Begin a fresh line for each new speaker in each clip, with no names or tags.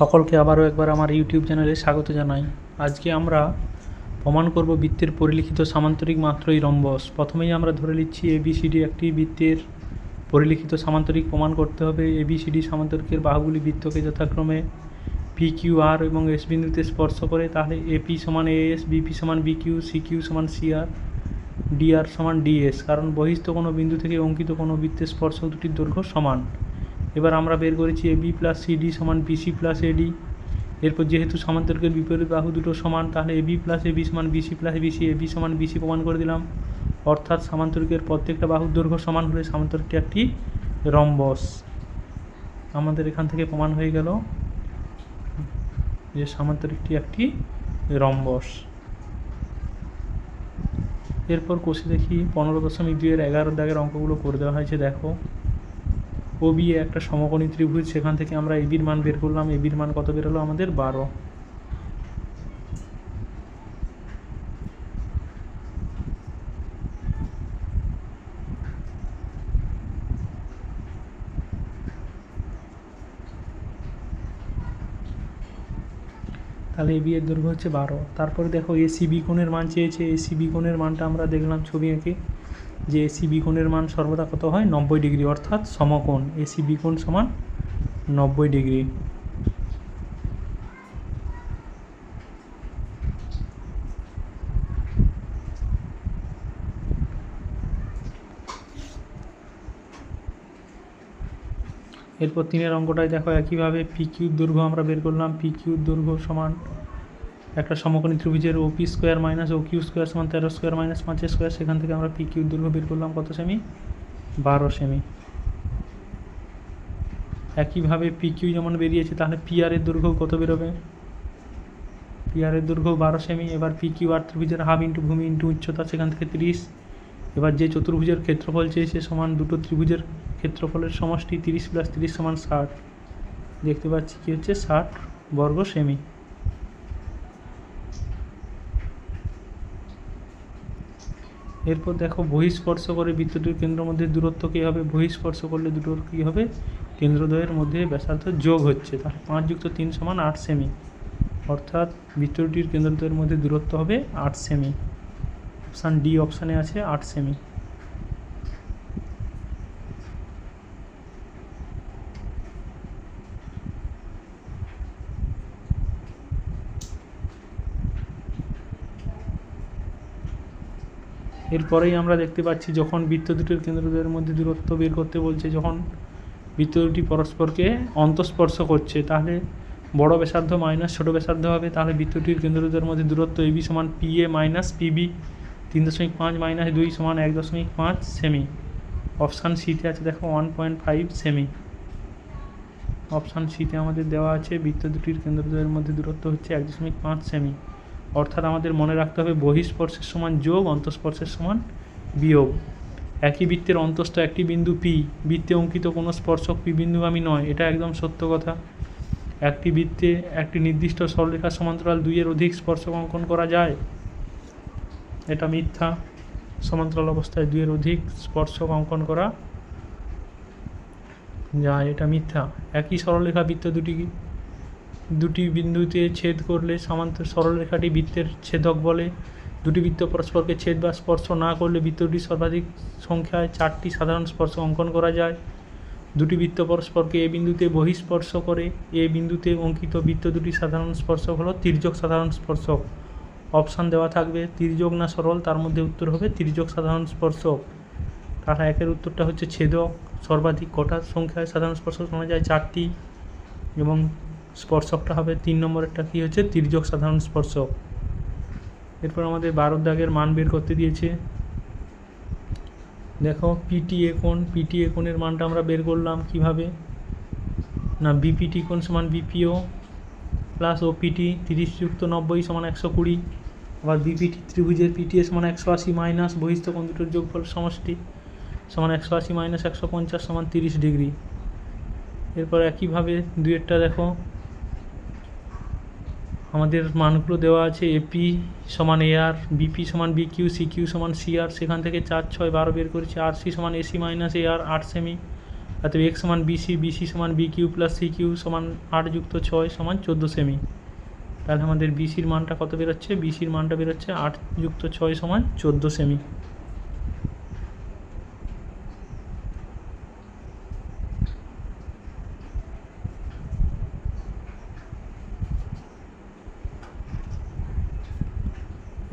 সকলকে আবারও একবার আমার ইউটিউব চ্যানেলে স্বাগত জানাই। আজকে আমরা প্রমাণ করব বৃত্তের পরিলিখিত সামান্তরিক মাত্রই রম্বস। প্রথমেই আমরা ধরে নিচ্ছি এবিসিডি একটি বৃত্তের পরিলিখিত সামান্তরিক প্রমাণ করতে হবে। এবিসিডি সামান্তরিকের বাহুগুলি বৃত্তকে যথাক্রমে পি কিউ আর এবং এস বিন্দুতে স্পর্শ করে, তাহলে এপি সমান এএস বিপি সমান B B Q C Q সমান সিআর ডিআর সমান ডিএস কারণ বহিস্থ কোনো বিন্দু থেকে অঙ্কিত কোনো বৃত্তের স্পর্শক দুটির দৈর্ঘ্য সমান। এবার আমরা বের করেছি A B plus C D সমান B C plus A D এরপর যেহেতু সমান্তরিকের বিপরীত বাহু দুটো সমান, তাহলে A B plus A B সমান B C plus B C A B সমান বিসি প্রমাণ করে দিলাম। অর্থাৎ সামান্তরিকের প্রত্যেকটা বাহুর দৈর্ঘ্য সমান হলে সমান্তরিকটি একটি রম্বস। আমাদের এখান থেকে প্রমাণ হয়ে গেল যে সামান্তরিকটি একটি রম্বস। এরপর কষে দেখি পনেরো দশমিক দুইয়ের এগারো দাগের অঙ্কগুলো করে দেওয়া হয়েছে, দেখো। ও একটা সমকোণী ত্রিভুজ, সেখান থেকে আমরা এবির মান বের করলাম। এবির মান কত বেরোলো আমাদের বারো। তাহলে এবি এর দৈর্ঘ্য হচ্ছে বারো। তারপরে দেখো এসি কোণের মান চেয়েছে। এসি কোণের মানটা আমরা দেখলাম ছবি এঁকে যে এসি বিকোণের মান সর্বদা কত হয়? নব্বই ডিগ্রি। অর্থাৎ সমকোণ। এসি বিকোণ সমান নব্বই ডিগ্রি। এরপর তিনের অঙ্কটায় দেখো, একইভাবে পি কিউর দৈর্ঘ্য আমরা বের করলাম। পি কিউর দৈর্ঘ্য সমান একটা সমকোণী ত্রিভুজের O P square minus O Q square সমান তেরো স্কোয়ার মাইনাস পাঁচ স্কোয়ার সেখান থেকে আমরা পি কিউর দৈর্ঘ্য বের করলাম কত সেমি বারো সেমি একইভাবে পি কিউ যেমন বেরিয়েছে, তাহলে পি আর এর দৈর্ঘ্য কত বেরোবে? পি আর এর দৈর্ঘ্য বারো সেমি এবার পি কিউ আর ত্রিভুজের হাফ ইন্টু ভূমি ইন্টু উচ্চতা, সেখান থেকে তিরিশ। এবার যে চতুর্ভুজের ক্ষেত্রফল চেয়েছে সমান দুটো ত্রিভুজের ক্ষেত্রফলের সমষ্টি, তিরিশ প্লাস তিরিশ সমান ষাট। দেখতে পাচ্ছি কি হচ্ছে? ষাট বর্গ সেমি এরপর দেখো বহিঃস্পর্শ করে বৃত্তটির কেন্দ্র মধ্যে দূরত্ব কী হবে? বহিঃস্পর্শ করলে দুটোর কী হবে? কেন্দ্রদ্বয়ের মধ্যে ব্যাসার্ধ যোগ হচ্ছে। তাহলে পাঁচ যুক্ত তিন সমান আট সেমি। অর্থাৎ বৃত্তটির কেন্দ্রদ্বয়ের মধ্যে দূরত্ব হবে আট সেমি। অপশান ডি অপশানে আছে আট সেমি। এরপরেই আমরা দেখতে পাচ্ছি যখন বৃত্ত দুটির কেন্দ্রদের মধ্যে দূরত্ব বের করতে বলছে, যখন বৃত্ত দুটি পরস্পরকে অন্তঃস্পর্শ করছে, তাহলে বড় ব্যাসার্ধ মাইনাস ছোটো ব্যাসার্ধ হবে, তাহলে বৃত্তটির কেন্দ্রদের মধ্যে দূরত্ব এবি সমান পি এ মাইনাস পিবি তিন দশমিক পাঁচ মাইনাস দুই সমান এক দশমিক পাঁচ সেমি। অপশান সিতে আছে দেখো ওয়ান পয়েন্ট ফাইভ সেমি। অপশান সিতে আমাদের দেওয়া আছে বৃত্ত দুটির কেন্দ্রদ্বয়ের মধ্যে দূরত্ব হচ্ছে এক দশমিক পাঁচ সেমি। অর্থাৎ আমাদের মনে রাখতে হবে বহিঃস্পর্শের সমান যোগ, অন্তঃস্পর্শের সমান বিয়োগ। একই বৃত্তের অন্তস্থ একটি বিন্দু পি বৃত্তে অঙ্কিত কোনো স্পর্শক পি বিন্দুগামী নয়, এটা একদম সত্য কথা। একটি বৃত্তে একটি নির্দিষ্ট সরলরেখার সমান্তরাল দুইয়ের অধিক স্পর্শক অঙ্কন করা যায়। এটা মিথ্যা। সমান্তরাল অবস্থায় দুইয়ের অধিক স্পর্শক অঙ্কন করা যায়, এটা মিথ্যা। একই সরলরেখা বৃত্ত দুটি দুটি বিন্দুতে ছেদ করলে সমান্ত সরলরেখাটি বৃত্তের ছেদক বলে। দুটি বৃত্ত পরস্পরকে ছেদ বা স্পর্শ না করলে বৃত্তটি সর্বাধিক সংখ্যায় চারটি সাধারণ স্পর্শ অঙ্কন করা যায়। দুটি বৃত্ত পরস্পরকে এ বিন্দুতে বহিঃস্পর্শ করে, এ বিন্দুতে অঙ্কিত বৃত্ত দুটি সাধারণ স্পর্শক হলো তির্যক সাধারণ স্পর্শক। অপশান দেওয়া থাকবে, তির্যক না সরল, তার মধ্যে উত্তর হবে তির্যক সাধারণ স্পর্শক। তাহলে একের উত্তরটা হচ্ছে ছেদক, সর্বাধিক কটা সংখ্যায় সাধারণ স্পর্শক শোনা যায় চারটি এবং স্পর্শকটা হবে, তিন নম্বরেরটা কী হচ্ছে? তির্যক সাধারণ স্পর্শক। এরপর আমাদের বারো দাগের মান বের করতে দিয়েছে। দেখো পিটি কোণ পিটি কোণের মানটা আমরা বের করলাম কীভাবে? না বিপিটি কোণ সমান বিপিও প্লাস ওপিটি তিরিশ যুক্ত নব্বই সমান একশো কুড়ি। আবার বিপিটি ত্রিভুজের পিটিএ সমান একশো আশি মাইনাস বহিস্থ কোণ দুটোর যোগফল সমষ্টি সমান একশো আশি মাইনাস একশো পঞ্চাশ সমান তিরিশ ডিগ্রি। এরপর একইভাবে দুয়েরটা দেখো আমাদের মানগুলো দেওয়া আছে এপি সমান এআর বিপি সমান বিকিউ সিকিউ সমান সিআর সেখান থেকে চার, ছয়, বারো বের করেছি। আর সি সমান এসি মাইনাস এআর আট সেমি অতএব এক্স সমান বিসি বিসি সমান বি কিউ প্লাস সিকিউ সমান আট যুক্ত ছয় সমান চোদ্দ সেমি তাহলে আমাদের বিসির মানটা কত বেরোচ্ছে? বিসির মানটা বেরোচ্ছে আট যুক্ত ছয় সমান চোদ্দ সেমি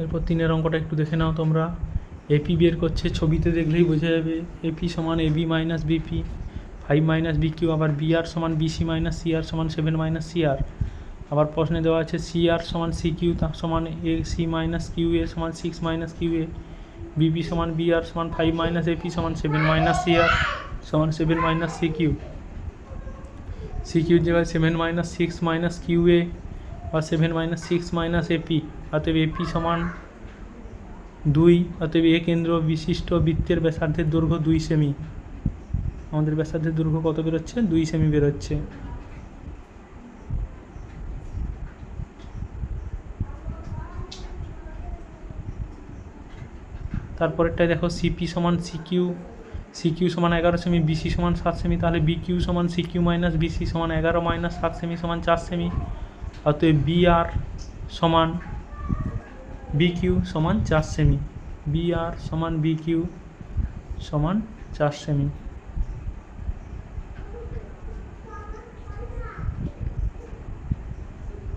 এরপর তিনের অঙ্কটা একটু দেখে নাও তোমরা। এপি বের করছে, ছবিতে দেখলেই বোঝা যাবে। এপি সমান AB minus BP five minus BQ আবার বিআর সমান বিসি মাইনাস সিআর সমান সেভেন মাইনাস সিআর আবার প্রশ্নে দেওয়া আছে সিআর সমান সিকিউ তার সমান A C minus Q A সমান six minus Q A BP সমান বিআর সমান ফাইভ মাইনাস এপি সমান সেভেন মাইনাস সিআর সমান সেভেন মাইনাস সিকিউ সিকিউর জায়গায় seven minus six minus Q A বা seven minus six minus AP অতএব AP সমান দুই, অতএব এ কেন্দ্র বিশিষ্ট বৃত্তের ব্যাসার্ধের দৈর্ঘ্য দুই সেমি আমাদের ব্যাসার্ধের দৈর্ঘ্য কত বেরোচ্ছে? দুই সেমি বেরোচ্ছে। তারপরেরটায় দেখো সিপি সমান সিকিউ সিকিউ সমান এগারো সেমি বিসি সমান সাত সেমি তাহলে বিকিউ সমান সিকিউ মাইনাস বিসি সমান এগারো মাইনাস সাত সেমি সমান চার সেমি অতএব বি আর সমান বিকিউ সমান চার সেমি বি আর সমান বিকিউ সমান চার সেমি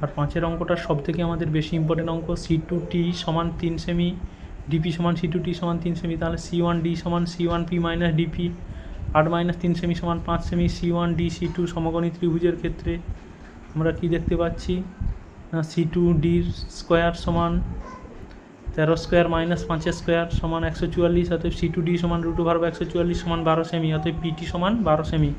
আর পাঁচের অঙ্কটা সব থেকে আমাদের বেশি ইম্পর্টেন্ট অঙ্ক সি টু টি সমান তিন সেমি ডিপি সমান সি টু টি সমান তিন সেমি তাহলে সি ওয়ান ডি সমান C one P minus DP আট মাইনাস তিন সেমি সমান পাঁচ semi C one D C two সমগণী ত্রিভুজের ক্ষেত্রে আমরা কি দেখতে পাচ্ছি? না সি টু ডির স্কোয়ার সমান তেরো স্কোয়ার মাইনাস পাঁচের স্কোয়ার সমান একশো চুয়াল্লিশ, অতএব সি টু ডি সমান রুট ওভার একশো চুয়াল্লিশ সমান বারো সেমি অতএব পিটি সমান বারো সেমি